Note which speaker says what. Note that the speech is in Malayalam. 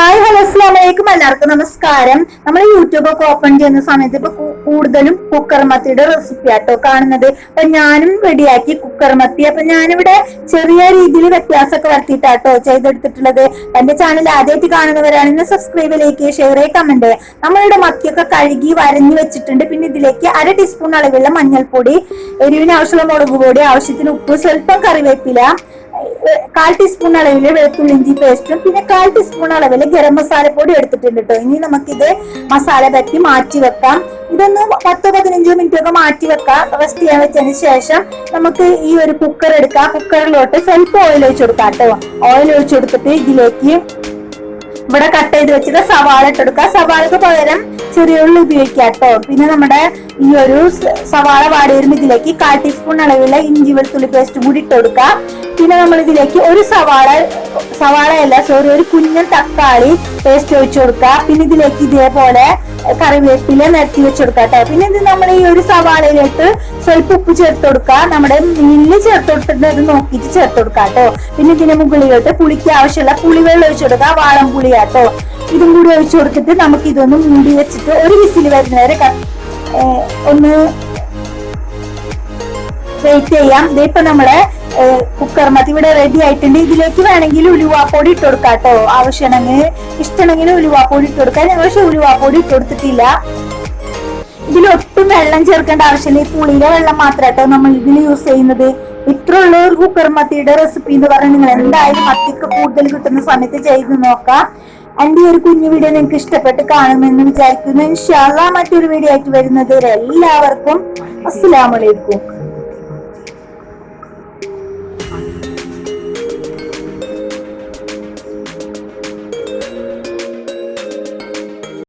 Speaker 1: ഹായ് ഹലോ അസ്ലാമലൈക്കും എല്ലാവർക്കും നമസ്കാരം. നമ്മൾ യൂട്യൂബ് ഒക്കെ ഓപ്പൺ ചെയ്യുന്ന സമയത്ത് ഇപ്പൊ കൂടുതലും കുക്കർ മത്തിയുടെ റെസിപ്പി ആട്ടോ കാണുന്നത്. അപ്പൊ ഞാനും റെഡിയാക്കി കുക്കർ മത്തി. അപ്പൊ ഞാനിവിടെ ചെറിയ രീതിയിൽ വ്യത്യാസമൊക്കെ വരുത്തിയിട്ടാട്ടോ ചെയ്തെടുത്തിട്ടുള്ളത്. എന്റെ ചാനൽ ആദ്യമായിട്ട് കാണുന്നവരാണെങ്കിൽ സബ്സ്ക്രൈബ് ലൈക്ക് ഷെയർ കമന്റ് നമ്മളുടെ മത്തിയൊക്കെ കഴുകി വരഞ്ഞു വെച്ചിട്ടുണ്ട്. പിന്നെ ഇതിലേക്ക് അര ടീസ്പൂൺ അളവുള്ള മഞ്ഞൾപ്പൊടി എരിവിന് ആവശ്യമുള്ള മുളക് പൊടി ആവശ്യത്തിന് ഉപ്പ് സ്വല്പം കറിവേപ്പില കാൽ ടീസ്പൂൺ അളവിൽ വെളുത്തുള്ളി ഇഞ്ചി പേസ്റ്റും പിന്നെ കാൽ ടീസ്പൂൺ അളവിൽ ഗരം മസാല പൊടി എടുത്തിട്ടുണ്ട് കേട്ടോ. ഇനി നമുക്കിത് മസാല പറ്റി മാറ്റി വെക്കാം. ഇതൊന്ന് പത്തോ പതിനഞ്ചോ മിനിറ്റ് ഒക്കെ മാറ്റി വെക്കാം. റെസ്റ്റ് ചെയ്യാൻ വെച്ചതിന് ശേഷം നമുക്ക് ഈ ഒരു കുക്കർ എടുക്കാം. കുക്കറിലോട്ട് സ്വല്പം ഓയിൽ ഒഴിച്ചു കൊടുക്കാം കേട്ടോ. ഓയിൽ ഒഴിച്ചു കൊടുത്തിട്ട് ഇതിലേക്ക് ഇവിടെ കട്ട് ചെയ്ത് വെച്ചിട്ട് സവാള ഇട്ടെടുക്കുക സവാളക്ക് പകരം ചെറിയ ഉള്ളി ഉപയോഗിക്കാം കേട്ടോ. പിന്നെ നമ്മുടെ ഈ ഒരു സവാള വാടി ഇതിലേക്ക് കാൽ ടീസ്പൂൺ അളവിലുള്ള ഇഞ്ചി വെളുത്തുള്ളി പേസ്റ്റ് കൂടി ഇട്ട് കൊടുക്കുക പിന്നെ നമ്മൾ ഇതിലേക്ക് ഒരു സവാള സവാള അല്ല സോറി ഒരു കുഞ്ഞൻ തക്കാളി പേസ്റ്റ് ഒഴിച്ചു കൊടുക്കുക. പിന്നെ ഇതിലേക്ക് ഇതേപോലെ കറിവേപ്പില നിരത്തി വെച്ച് കൊടുക്കുക കേട്ടോ പിന്നെ ഇത് നമ്മൾ ഈ ഒരു സവാളയിലോട്ട് സ്വല്പം ഉപ്പ് ചേർത്ത് കൊടുക്കുക. നമ്മുടെ മില്ല് ചേർത്ത് കൊടുത്തിട്ട് നോക്കിയിട്ട് ചേർത്ത് കൊടുക്കുക കേട്ടോ പിന്നെ ഇതിന് മുകളിലോട്ട് പുളിക്ക് ആവശ്യമുള്ള പുളിവെള്ളം ഒഴിച്ചു കൊടുക്കുക വാളം പുളി കേട്ടോ ഇതും കൂടി ഒഴിച്ചു കൊടുത്തിട്ട് നമുക്ക് ഇതൊന്ന് മൂടി വെച്ചിട്ട് ഒരു വിസിൽ വരുന്നവരെ ഒന്ന് വെയിറ്റ് ചെയ്യാം. ഇതിപ്പോ നമ്മളെ കുക്കർ മതി ഇവിടെ റെഡി ആയിട്ടുണ്ട്. ഇതിലേക്ക് വേണമെങ്കിൽ ഉലുവാപ്പൊടി ഇട്ട് കൊടുക്കാം കേട്ടോ. ആവശ്യമാണെങ്കിൽ ഇഷ്ടമാണെങ്കിൽ ഉലുവാപ്പൊടി ഇട്ട് കൊടുക്കാം. ഞങ്ങൾ പക്ഷെ ഉലുവാപ്പൊടി ഇട്ട് കൊടുത്തിട്ടില്ല. ഇതിലൊട്ടും വെള്ളം ചേർക്കേണ്ട ആവശ്യമില്ല. ഈ പുളിയിലെ വെള്ളം മാത്രം കേട്ടോ നമ്മൾ ഇതിൽ യൂസ് ചെയ്യുന്നത്. ഇത്ര ഉള്ള ഒരു കുക്കർ മത്തിയുടെ റെസിപ്പി എന്ന് പറഞ്ഞാൽ നിങ്ങൾ എന്തായാലും മത്തിക്ക് കൂടുതൽ കിട്ടുന്ന സമയത്ത് ചെയ്ത് നോക്കാം. എന്റെ ഈ ഒരു കുഞ്ഞു വീഡിയോ നിങ്ങൾക്ക് ഇഷ്ടപ്പെട്ട് കാണുമെന്ന് വിചാരിക്കുന്നു. ഇൻഷാല്ല മറ്റൊരു വീഡിയോ ആയിട്ട് വരുന്നത് വരെ എല്ലാവർക്കും അസ്സലാമലൈക്കും Bye.